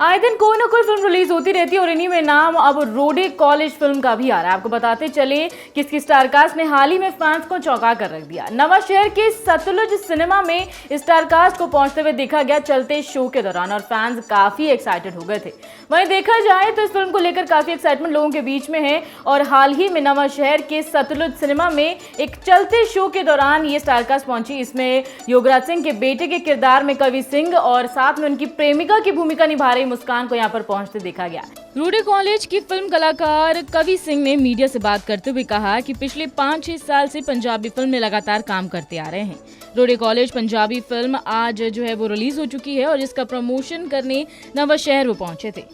आए दिन कोई ना कोई फ़िल्म रिलीज़ होती रहती है और इन्हीं में नाम अब रोडे कॉलेज फ़िल्म का भी आ रहा है। आपको बताते चले कि इसकी स्टारकास्ट ने हाल ही में फैंस को चौंका कर रख दिया। नवा शहर के सतलुज सिनेमा में स्टारकास्ट को पहुँचते हुए देखा गया चलते शो के दौरान और फैंस काफ़ी एक्साइटेड हो गए थे। वहीं देखा जाए तो इस फ़िल्म को लेकर काफ़ी एक्साइटमेंट लोगों के बीच में है और हाल ही में नवा शहर के सतलुज सिनेमा में एक चलते शो के दौरान ये स्टारकास्ट पहुँची। इसमें योगराज सिंह के बेटे के किरदार में कवि सिंह और साथ में उनकी प्रेमिका की भूमिका निभा रही मुस्कान को यहाँ पर पहुँचते देखा गया। रूडी कॉलेज की फ़िल्म कलाकार कवि सिंह ने मीडिया से बात करते हुए कहा कि पिछले पाँच छह साल से पंजाबी फ़िल्म में लगातार काम करते आ रहे हैं। रोडे कॉलेज पंजाबी फ़िल्म आज जो है वो रिलीज़ हो चुकी है और इसका प्रमोशन करने नवा शहर वो पहुँचे थे।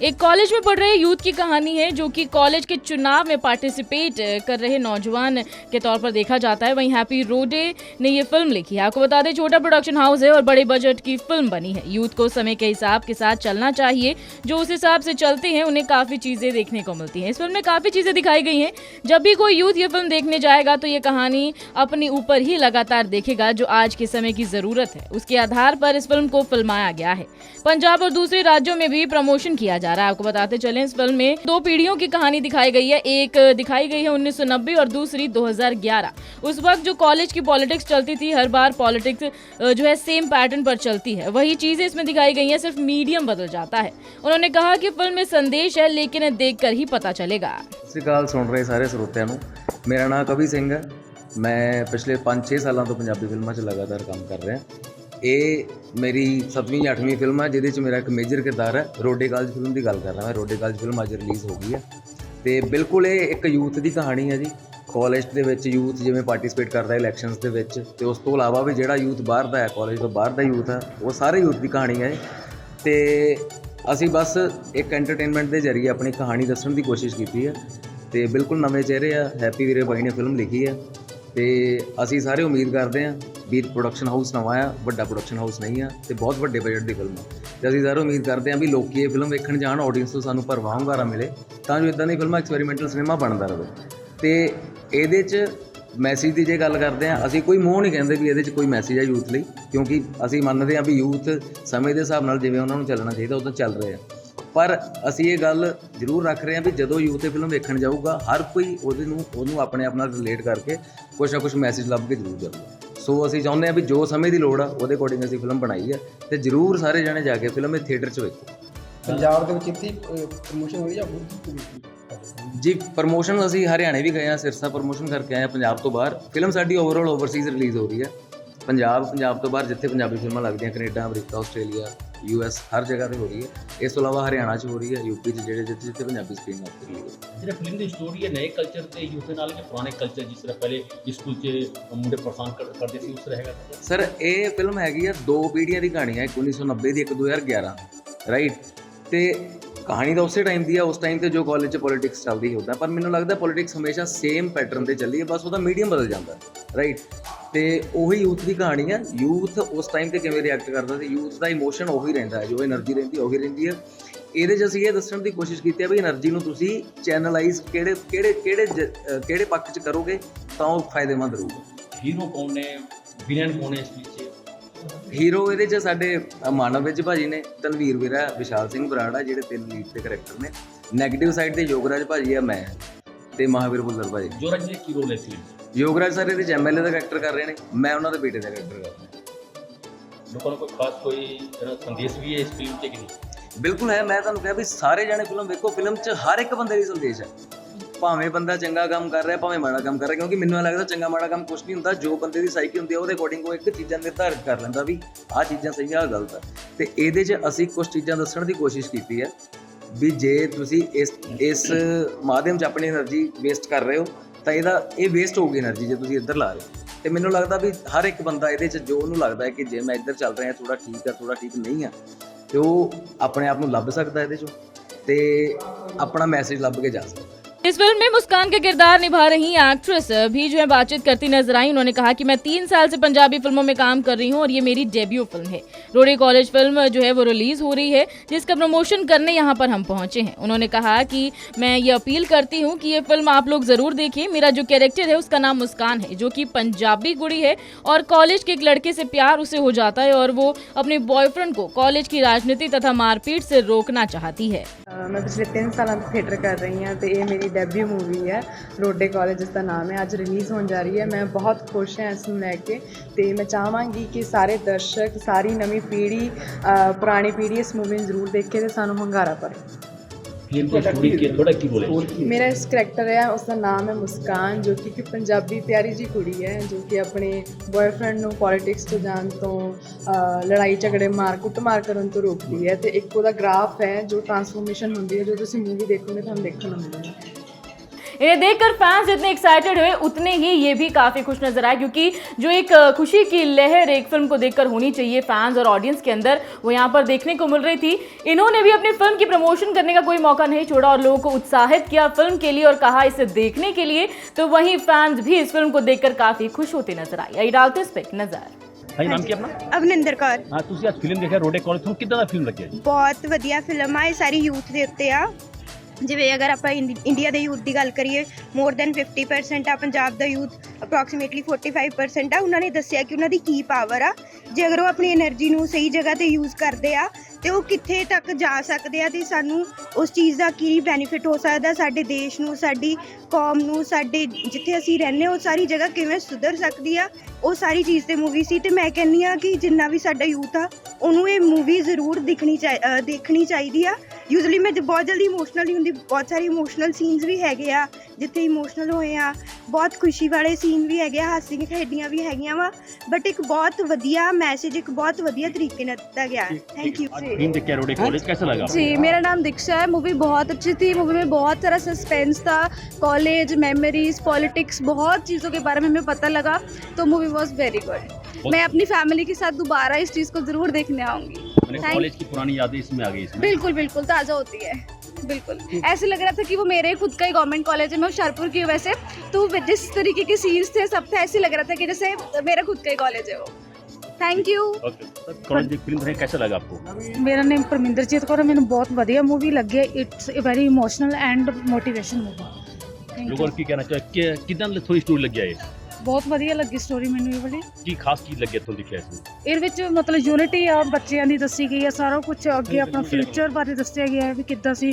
एक कॉलेज में पढ़ रहे यूथ की कहानी है, जो कि कॉलेज के चुनाव में पार्टिसिपेट कर रहे नौजवान के तौर पर देखा जाता है। वहीं हैप्पी रोडे ने ये फ़िल्म लिखी है। आपको बता दें, छोटा प्रोडक्शन हाउस है और बड़े बजट की फ़िल्म बनी है। यूथ को समय के हिसाब के साथ चलना चाहिए। जो उस हिसाब से चलते हैं, उन्हें काफ़ी चीज़ें देखने को मिलती हैं। इस फ़िल्म में काफ़ी चीज़ें दिखाई गई हैं। जब भी कोई यूथ ये फ़िल्म देखने जाएगा तो ये कहानी अपने ऊपर ही लगातार देखेगा, जो आज के समय की ज़रूरत है। उसके आधार पर इस फ़िल्म को फिल्माया गया है। पंजाब और दूसरे राज्यों में भी प्रमोशन किया जा रहा है आपको बताते चलें इस फिल्म में दो पीढ़ियों की कहानी दिखाई गई है एक दिखाई गई है 1990 और दूसरी 2011 उस वक्त जो कॉलेज की पॉलिटिक्स चलती थी हर बार पॉलिटिक्स जो है सेम पैटर्न पर चलती है वही चीज़ें इसमें दिखाई गई हैं सिर्फ मीडियम बदल जाता है उन्होंने कहा कि फिल्म में संदेश है लेकिन देखकर ही पता चलेगा ਸਤਿ ਸ਼੍ਰੀ ਅਕਾਲ ਸੁਣ ਰਹੇ ਸਾਰੇ ਸਰੋਤਿਆਂ ਨੂੰ ਮੇਰਾ ਨਾਮ ਕਵੀ ਸਿੰਘ ਹੈ ਮੈਂ ਪਿਛਲੇ 5-6 ਸਾਲਾਂ ਤੋਂ ਪੰਜਾਬੀ ਫਿਲਮਾਂ 'ਚ ਲਗਾਤਾਰ ਕੰਮ ਕਰ ਰਿਹਾ ਇਹ ਮੇਰੀ 7ਵੀਂ 8ਵੀਂ ਫਿਲਮ ਹੈ ਜਿਹਦੇ 'ਚ ਮੇਰਾ ਇੱਕ ਮੇਜਰ ਕਿਰਦਾਰ ਹੈ ਰੋਡੇ ਕਾਲਜ ਫਿਲਮ ਦੀ ਗੱਲ ਕਰ ਰਿਹਾ ਮੈਂ। ਰੋਡੇ ਕਾਲਜ ਫਿਲਮ ਅੱਜ ਰਿਲੀਜ਼ ਹੋ ਗਈ ਹੈ ਤੇ ਬਿਲਕੁਲ ਇਹ ਇੱਕ ਯੂਥ ਦੀ ਕਹਾਣੀ ਹੈ ਜੀ। ਕਾਲਜ ਦੇ ਵਿੱਚ ਯੂਥ ਜਿਵੇਂ ਪਾਰਟਿਸਿਪੇਟ ਕਰਦਾ ਹੈ ਇਲੈਕਸ਼ਨਸ ਦੇ ਵਿੱਚ, ਤੇ ਉਸ ਤੋਂ ਇਲਾਵਾ ਵੀ ਜਿਹੜਾ ਯੂਥ ਬਾਹਰ ਦਾ ਹੈ ਕਾਲਜ ਤੋਂ ਬਾਹਰ ਦਾ ਯੂਥ ਹੈ ਉਹ ਸਾਰੇ ਯੂਥ ਦੀ ਕਹਾਣੀ ਹੈ ਇਹ। ਤੇ ਅਸੀਂ ਬਸ ਇੱਕ ਐਂਟਰਟੇਨਮੈਂਟ ਦੇ ਜ਼ਰੀਏ ਆਪਣੀ ਕਹਾਣੀ ਦੱਸਣ ਦੀ ਕੋਸ਼ਿਸ਼ ਕੀਤੀ ਹੈ ਤੇ ਬਿਲਕੁਲ ਨਵੇਂ ਚਿਹਰੇ ਆ ਹੈਪੀ ਵੀਰੇ ਬਾਈ ਨੇ ਫਿਲਮ ਲਿਖੀ ਹੈ ਤੇ ਅਸੀਂ ਸਾਰੇ ਉਮੀਦ ਕਰਦੇ ਹਾਂ ਵੀ ਪ੍ਰੋਡਕਸ਼ਨ ਹਾਊਸ ਨਵਾਂ ਆ, ਵੱਡਾ ਪ੍ਰੋਡਕਸ਼ਨ ਹਾਊਸ ਨਹੀਂ ਆ, ਤੇ ਬਹੁਤ ਵੱਡੇ ਬਜਟ ਦੀ ਫਿਲਮ ਆ। ਤੇ ਅਸੀਂ ਸਾਰੇ ਉਮੀਦ ਕਰਦੇ ਹਾਂ ਵੀ ਲੋਕੀ ਇਹ ਫਿਲਮ ਵੇਖਣ ਜਾਣ ਆਡੀਅנס ਤੋਂ ਸਾਨੂੰ ਭਰਵਾਂ ਹੁੰਗਾਰਾ ਮਿਲੇ, ਤਾਂ ਜੋ ਇਦਾਂ ਦੀ ਫਿਲਮਾਂ ਐਕਸਪੈਰੀਮੈਂਟਲ ਸਿਨੇਮਾ ਬਣਦਾ ਰਹੇ। ਤੇ ਇਹਦੇ 'ਚ ਮੈਸੇਜ ਦੀ ਜੇ ਗੱਲ ਕਰਦੇ ਆ ਅਸੀਂ ਕੋਈ ਮੂੰਹ ਨਹੀਂ ਕਹਿੰਦੇ ਵੀ ਇਹਦੇ 'ਚ ਕੋਈ ਮੈਸੇਜ ਆ ਯੂਥ ਲਈ, ਕਿਉਂਕਿ ਅਸੀਂ ਮੰਨਦੇ ਹਾਂ ਵੀ ਯੂਥ ਸਮੇਂ ਦੇ ਹਿਸਾਬ ਨਾਲ ਜਿਵੇਂ ਉਹਨਾਂ ਨੂੰ ਚੱਲਣਾ ਚਾਹੀਦਾ, ਉਦੋਂ ਚੱਲ ਰਹੇ ਆ। ਪਰ ਅਸੀਂ ਇਹ ਗੱਲ ਜ਼ਰੂਰ ਰੱਖ ਰਹੇ ਹਾਂ ਵੀ ਜਦੋਂ ਯੂਥ ਇਹ ਫਿਲਮ ਵੇਖਣ ਜਾਊਗਾ, ਹਰ ਕੋਈ ਉਹਦੇ ਨੂੰ, ਉਹਨੂੰ ਆਪਣੇ ਆਪ ਨਾਲ ਰਿਲੇਟ ਕਰਕੇ ਕੁਛ ਨਾ ਕੁਛ ਮੈਸੇਜ ਲੱਭ ਕੇ ਜ਼ਰੂਰ ਜਾਊਗਾ। ਸੋ ਅਸੀਂ ਚਾਹੁੰਦੇ ਹਾਂ ਵੀ ਜੋ ਸਮੇਂ ਦੀ ਲੋੜ ਆ ਉਹਦੇ ਅਕੋਰਡਿੰਗ ਅਸੀਂ ਫਿਲਮ ਬਣਾਈ ਹੈ ਤੇ ਜ਼ਰੂਰ ਸਾਰੇ ਜਣੇ ਜਾ ਕੇ ਫਿਲਮ ਇਹ ਥੀਏਟਰ 'ਚ ਵੇਖੋ। ਪੰਜਾਬ ਦੇ ਵਿੱਚ ਇੱਥੇ ਪ੍ਰਮੋਸ਼ਨ ਹੋਈ ਜਾਂ ਜੀ ਪ੍ਰਮੋਸ਼ਨ ਅਸੀਂ ਹਰਿਆਣੇ ਵੀ ਗਏ ਆ ਸਿਰਸਾ ਪ੍ਰਮੋਸ਼ਨ ਕਰਕੇ ਆਏ ਆ ਪੰਜਾਬ ਤੋਂ ਬਾਹਰ। ਫਿਲਮ ਸਾਡੀ ਓਵਰਆਲ ਓਵਰਸੀਜ਼ ਰਿਲੀਜ਼ ਹੋ ਰਹੀ ਹੈ ਪੰਜਾਬ ਪੰਜਾਬ ਤੋਂ ਬਾਹਰ ਜਿੱਥੇ ਪੰਜਾਬੀ ਫਿਲਮਾਂ ਲੱਗਦੀਆਂ Canada America Australia. U S ਹਰ ਜਗ੍ਹਾ ਤੇ ਹੋ ਰਹੀ ਹੈ। ਇਸ ਤੋਂ ਇਲਾਵਾ ਹਰਿਆਣਾ 'ਚ ਹੋ ਰਹੀ ਹੈ ਯੂਪੀ 'ਚ ਜਿਹੜੇ ਜਿੱਥੇ ਜਿੱਥੇ ਪੰਜਾਬੀ ਸਕਰੀਨ ਲੱਗਦੀ ਹੈ। ਜਿਹੜਾ ਫਿਲਮ ਦੀ ਸਟੋਰੀ ਹੈ ਨਏ ਕਲਚਰ ਤੇ ਯੂਥ ਨਾਲ ਜਾਂ ਪੁਰਾਣੇ ਕਲਚਰ ਜਿਸ ਤਰ੍ਹਾਂ ਪਹਿਲੇ ਸਕੂਲ 'ਚ ਮੁੰਡੇ ਕਰ- ਕਰਦੇ ਸੀ ਉਸ ਤਰ੍ਹਾਂ ਹੈਗਾ। ਤਾਂ ਸਰ ਇਹ ਫਿਲਮ ਹੈਗੀ ਆ ਦੋ ਪੀੜ੍ਹੀਆਂ ਦੀ ਕਹਾਣੀ ਹੈ ਇੱਕ 1990 ਦੀ ਇੱਕ 2011 ਰਾਈਟ ਤੇ ਕਹਾਣੀ ਤਾਂ ਉਸੇ ਟਾਈਮ ਦੀ ਆ ਉਸ ਟਾਈਮ ਤੇ ਜੋ ਕਾਲਜ 'ਚ ਪੋਲਿਟਿਕਸ ਚੱਲਦੀ ਹੁੰਦਾ ਪਰ ਮੈਨੂੰ ਲੱਗਦਾ ਪੋਲਿਟਿਕਸ ਹਮੇਸ਼ਾ ਸੇਮ ਪੈਟਰਨ ਤੇ ਚੱਲੀ ਹੈ ਬਸ ਉਹਦਾ ਮੀਡੀਅਮ ਬਦਲ ਜਾਂਦਾ ਰਾਈਟ ਤੇ ਉਹੀ ਯੂਥ ਦੀ ਕਹਾਣੀ ਆ। ਯੂਥ ਉਸ ਟਾਈਮ ਤੇ ਕਿਵੇਂ ਰਿਐਕਟ ਕਰਦਾ ਤੇ ਯੂਥ ਦਾ ਇਮੋਸ਼ਨ ਉਹੀ ਰਹਿੰਦਾ ਜੋ એનર્ਜੀ ਰਹਿੰਦੀ ਉਹੀ ਰਹਿੰਦੀ ਆ ਇਹਦੇ 'ਚ ਅਸੀਂ ਇਹ ਦੱਸਣ ਦੀ ਕੋਸ਼ਿਸ਼ ਕੀਤੀ ਹੈ ਵੀ એનર્ਜੀ ਨੂੰ ਤੁਸੀਂ ਚੈਨਲਾਈਜ਼ ਕਿਹੜੇ ਕਿਹੜੇ ਕਿਹੜੇ ਕਿਹੜੇ ਪੱਖ 'ਚ ਕਰੋਗੇ ਤਾਂ ਉਹ ਫਾਇਦੇਮੰਦ ਰਹੂਗਾ। ਹੀਰੋ ਕੌਣ ਨੇ? ਵਿਲਨ ਕੌਣ ਨੇ ਇਸ ਵਿੱਚ ਹੀਰੋ ਇਹਦੇ 'ਚ ਸਾਡੇ ਮਾਨਵ ਵਿੱਚ ਭਾਜੀ ਨੇ ਤਨਵੀਰ ਵੀਰਾ ਵਿਸ਼ਾਲ ਸਿੰਘ ਬਰਾੜਾ ਜਿਹੜੇ ਤਿੰਨ ਲੀਡ ਦੇ ਕੈਰੈਕਟਰ ਨੇ। 네ਗੇਟਿਵ ਸਾਈਡ ਤੇ ਯੋਗਰਾਜ ਭਾਜੀ ਆ ਮੈਂ। ਤੇ ਮਹਾਵੀਰ ਭੁੱਲਰ ਭਾਜੀ। ਜੋ ਰਜ ਨੇ ਕੀ ਰੋਲ ਹੈ ਵਿੱਚ ਯੋਗਰਾਜ ਸਰ ਇਹਦੇ ਐਮਐਲਏ ਦਾ ਕਰੈਕਟਰ ਕਰ ਰਹੇ ਨੇ। ਮੈਂ ਉਹਨਾਂ ਦੇ ਬੇਟੇ ਦਾ ਕਰੈਕਟਰ ਕਰ ਰਿਹਾ। ਲੋਕਾਂ ਨੂੰ ਕੋਈ ਖਾਸ ਕੋਈ ਸੰਦੇਸ਼ ਵੀ ਹੈ ਇਸ ਫਿਲਮ 'ਚ ਕਿ ਨਹੀਂ? ਬਿਲਕੁਲ ਹੈ ਮੈਂ ਤੁਹਾਨੂੰ ਕਿਹਾ ਵੀ ਸਾਰੇ ਜਾਣੇ ਫਿਲਮ ਵੇਖੋ ਫਿਲਮ 'ਚ ਹਰ ਇੱਕ ਬੰਦੇ ਦੀ ਸੰਦੇਸ਼ ਹੈ। ਭਾਵੇਂ ਬੰਦਾ ਚੰਗਾ ਕੰਮ ਕਰ ਰਿਹਾ ਭਾਵੇਂ ਮਾੜਾ ਕੰਮ ਕਰ ਰਿਹਾ ਕਿਉਂਕਿ ਮੈਨੂੰ ਲੱਗਦਾ ਚੰਗਾ ਮਾੜਾ ਕੰਮ ਕੁਝ ਨਹੀਂ ਹੁੰਦਾ। ਜੋ ਬੰਦੇ ਦੀ ਸਾਈਕੀ ਹੁੰਦੀ ਹੈ ਉਹਦੇ ਅਕੋਰਡਿੰਗ ਉਹ ਇੱਕ ਚੀਜ਼ਾਂ ਨਿਰਧਾਰਿਤ ਕਰ ਲੈਂਦਾ ਵੀ ਆਹ ਚੀਜ਼ਾਂ ਸਹੀ ਆ ਆਹ ਗਲਤ ਆ। ਤੇ ਇਹਦੇ 'ਚ ਅਸੀਂ ਕੁਝ ਚੀਜ਼ਾਂ ਦੱਸਣ ਦੀ ਕੋਸ਼ਿਸ਼ ਕੀਤੀ ਹੈ। ਵੀ ਜੇ ਤੁਸੀਂ ਇਸ ਇਸ ਮਾਧਿਅਮ 'ਚ ਆਪਣੀ એનર્ਜੀ ਵੇਸਟ ਕਰ ਰਹੇ ਹੋ, ਤਾਂ ਇਹਦਾ, ਇਹ ਵੇਸਟ ਹੋ ਗਈ એનર્ਜੀ ਜੇ ਤੁਸੀਂ ਇੱਧਰ ਲਾ ਰਹੇ ਹੋ। ਤੇ ਮੈਨੂੰ ਲੱਗਦਾ ਵੀ ਹਰ ਇੱਕ ਬੰਦਾ ਇਹਦੇ 'ਚ, ਜੋ ਉਹਨੂੰ ਲੱਗਦਾ ਹੈ ਕਿ ਜੇ ਮੈਂ ਇੱਧਰ ਚੱਲ ਰਿਹਾ ਥੋੜਾ ਠੀਕ ਆ ਥੋੜਾ ਠੀਕ ਨਹੀਂ ਆ, ਤੇ ਉਹ ਆਪਣੇ ਆਪ ਨੂੰ ਲੱਭ ਸਕਦਾ ਇਹਦੇ 'ਚੋਂ, ਤੇ ਆਪਣਾ ਮੈਸੇਜ ਲੱਭ ਕੇ ਜਾ ਸਕਦਾ। इस फ़िल्म में मुस्कान का किरदार निभा रही एक्ट्रेस भी जो है बातचीत करती नज़र आई। उन्होंने कहा कि मैं तीन साल से पंजाबी फ़िल्मों में काम कर रही हूँ और ये मेरी डेब्यू फ़िल्म है। रोडी कॉलेज फ़िल्म जो है वो रिलीज़ हो रही है, जिसका प्रमोशन करने यहाँ पर हम पहुँचे हैं। उन्होंने कहा कि मैं ये अपील करती हूँ कि ये फ़िल्म आप लोग ज़रूर देखिए। मेरा जो कैरेक्टर है, उसका नाम मुस्कान है, जो कि पंजाबी गुड़ी है और कॉलेज के एक लड़के से प्यार उसे हो जाता है और वो अपने बॉयफ्रेंड को कॉलेज की राजनीति तथा मारपीट से रोकना चाहती है। ਮੈਂ ਪਿਛਲੇ 3 ਸਾਲਾਂ ਤੋਂ ਥੀਏਟਰ ਕਰ ਰਹੀ ਹਾਂ ਤੇ ਇਹ ਮੇਰੀ ਡੈਬਿਊ ਮੂਵੀ ਹੈ। ਰੋਡੇ ਕਾਲਜ ਇਸ ਦਾ ਨਾਮ ਹੈ। ਅੱਜ ਰਿਲੀਜ਼ ਹੋਣ ਜਾ ਰਹੀ ਹੈ। ਮੈਂ ਬਹੁਤ ਖੁਸ਼ ਹਾਂ ਇਸ ਨੂੰ ਲੈ ਕੇ ਤੇ ਮੈਂ ਚਾਹਾਂਗੀ ਕਿ ਸਾਰੇ ਦਰਸ਼ਕ, ਸਾਰੀ ਨਵੀਂ ਪੀੜ੍ਹੀ ਪੁਰਾਣੀ ਪੀੜ੍ਹੀ ਇਸ ਮੂਵੀ ਨੂੰ ਜ਼ਰੂਰ ਦੇਖੇ ਤੇ ਸਾਨੂੰ ਹੰਗਾਰਾ ਭਰੇ। ਮੇਰਾ ਇਸ स्टोरी ਹੈ ਉਸ ਦਾ ਨਾਮ ਹੈ ਮੁਸਕਾਨ ਜੋ ਕਿ ਪੰਜਾਬੀ ਪਿਆਰੀ ਜੀ ਕੁੜੀ ਹੈ ਜੋ ਕਿ ਆਪਣੇ ਬॉयਫ੍ਰੈਂਡ ਨੂੰ ਪੋਲਿਟਿਕਸ ਤੋਂ ਜਾਣ ਤੋਂ ਲੜਾਈ ਝਗੜੇ ਮਾਰ ਕੁੱਟ ਮਾਰ ਕਰਨ ਤੋਂ ਰੋਕਦੀ ਹੈ ਤੇ ਇੱਕ ਉਹਦਾ ਗ੍ਰਾਫ ਹੈ ਜੋ ਟਰਾਂਸਫਰਮੇਸ਼ਨ ਹੁੰਦੀ ਹੈ ਜੋ ਤੁਸੀਂ ਮੂਵੀ ਦੇਖੋਗੇ ਤੁਹਾਨੂੰ ਦੇਖਣ ਨੂੰ ਮਿਲੇਗਾ। इन्हें देखकर फैंस जितने एक्साइटेड हुए उतने ही ये भी काफ़ी खुश नजर आए क्योंकि जो एक अ, खुशी की लहर एक फिल्म को देखकर होनी चाहिए फैंस और ऑडियंस के अंदर वो यहाँ पर देखने को मिल रही थी इन्होंने भी अपनी फिल्म की प्रमोशन करने का कोई मौका नहीं छोड़ा और लोगों को उत्साहित किया फिल्म के लिए और कहा इसे देखने के लिए तो वहीं फैंस भी इस फिल्म को देखकर काफ़ी खुश होते नजर आए यही डालते इस पे एक नज़र भाई नाम क्या अपना ਅਵਨਿੰਦਰ ਕੌਰ हाँ ਤੁਸੀਂ ਅੱਜ ਫਿਲਮ ਦੇਖਿਆ ਰੋਡੇ ਕਾਲਜ ਤੋਂ ਕਿੱਦਾਂ ਦਾ ਫਿਲਮ ਲੱਗਿਆ ਜੀ ਬਹੁਤ ਵਧੀਆ ਫਿਲਮ ਆ ਇਹ ਸਾਰੀ ਯੂਥ ਦੇ ਉੱਤੇ ਆ ਜਿਵੇਂ ਅਗਰ ਆਪਾਂ ਇੰਡੀਆ ਦੇ ਯੂਥ ਦੀ ਗੱਲ ਕਰੀਏ ਮੋਰ ਦੈਨ 50% ਆ ਪੰਜਾਬ ਦਾ ਯੂਥ ਅਪਰੋਕਸੀਮੇਟਲੀ 45% ਆ, ਉਹਨਾਂ ਨੇ ਦੱਸਿਆ ਕਿ ਉਹਨਾਂ ਦੀ ਕੀ ਪਾਵਰ ਆ। ਜੇ ਅਗਰ ਉਹ ਆਪਣੀ એનર્ਜੀ ਨੂੰ ਸਹੀ ਜਗ੍ਹਾ ਤੇ ਯੂਜ਼ ਕਰਦੇ ਆ, ਤੇ ਉਹ ਕਿੱਥੇ ਤੱਕ ਜਾ ਸਕਦੇ ਆ ਤੇ ਸਾਨੂੰ ਉਸ ਚੀਜ਼ ਦਾ ਕੀ ਬੈਨੀਫਿਟ ਹੋ ਸਕਦਾ, ਸਾਡੇ ਦੇਸ਼ ਨੂੰ, ਸਾਡੀ ਕੌਮ ਨੂੰ, ਸਾਡੇ ਜਿੱਥੇ ਅਸੀਂ ਰਹਿੰਦੇ ਹਾਂ, ਉਹ ਸਾਰੀ ਜਗ੍ਹਾ ਕਿਵੇਂ ਸੁਧਰ ਸਕਦੀ ਆ, ਉਹ ਸਾਰੀ ਚੀਜ਼ ਤੇ ਮੂਵੀ ਸੀ। ਤੇ ਮੈਂ ਕਹਿੰਨੀ ਆ ਕਿ ਜਿੰਨਾ ਵੀ ਸਾਡਾ ਯੂਥ ਆ, ਉਹਨੂੰ ਇਹ ਮੂਵੀ ਜ਼ਰੂਰ ਦੇਖਣੀ ਦੇਖਣੀ ਚਾਹੀਦੀ ਆ। ਯੂਜ਼ਲੀ ਮੈਂ ਜ- ਬਹੁਤ ਜਲਦੀ ਇਮੋਸ਼ਨਲ ਨਹੀਂ ਹੁੰਦੀ ਬਹੁਤ ਸਾਰੇ ਇਮੋਸ਼ਨਲ ਸੀਨਸ ਵੀ ਹੈਗੇ ਆ ਜਿੱਥੇ ਇਮੋਸ਼ਨਲ ਹੋਏ ਆ ਬਹੁਤ ਖੁਸ਼ੀ ਵਾਲੇ ਸੀਨ ਵੀ ਹੈਗੇ ਆ ਹਾਸੀ ਖੇਡੀਆਂ ਵੀ ਹੈਗੀਆਂ ਵਾ ਬਟ ਇੱਕ ਬਹੁਤ ਵਧੀਆ ਮੈਸੇਜ ਇੱਕ ਬਹੁਤ ਵਧੀਆ ਤਰੀਕੇ ਨਾਲ ਦਿੱਤਾ ਗਿਆ ਹੈ ਥੈਂਕ ਯੂ आज फिल्म देख के रोडे कॉलेज कैसा लगा जी मेरा नाम दीक्षा है मूवी बहुत अच्छी थी मूवी में बहुत सारा सस्पेंस था कॉलेज मेमोरीज पॉलिटिक्स बहुत चीज़ों के बारे में हमें पता लगा तो मूवी वॉज वेरी गुड मैं अपनी फैमिली के साथ दोबारा इस चीज़ को ज़रूर देखने आऊँगी मैंने Thank- कॉलेज की पुरानी यादें इसमें आ गई इसमें। बिल्कुल बिल्कुल ताज़ा होती है। बिल्कुल। ऐसे लग रहा था कि वो मेरे खुद का ही गवर्नमेंट कॉलेज है मैं शाहपुर की वैसे। तो जिस तरीके के सीन्स थे सब थे ऐसे लग रहा था कि जैसे मेरा खुद का ही कॉलेज है वो। थैंक यू फ़िल्म कैसा लगा आपको? मेरा नेम परमिंदरजीत कौर मैंने बहुत बढ़िया मूवी लग गया it's a very emotional and motivation movie लोगों की कहना चाहिए कितना थोड़ी स्टोरी लग जाए ਬਹੁਤ ਵਧੀਆ ਲੱਗੀ ਸਟੋਰੀ ਮੈਨੂੰ ਇਹ ਵਾਲੀ। ਕੀ ਖਾਸ ਚੀਜ਼ ਲੱਗੀ ਇੱਥੋਂ ਦੀ ਕਲਾਸ ਨੂੰ ਇਹਦੇ ਵਿੱਚ ਮਤਲਬ ਯੂਨਿਟੀ ਆ ਬੱਚਿਆਂ ਦੀ ਦੱਸੀ ਗਈ ਆ ਸਾਰਾ ਕੁਝ ਅੱਗੇ ਆਪਣਾ ਫਿਊਚਰ ਬਾਰੇ ਦੱਸਿਆ ਗਿਆ ਹੈ ਵੀ ਕਿੱਦਾਂ ਸੀ।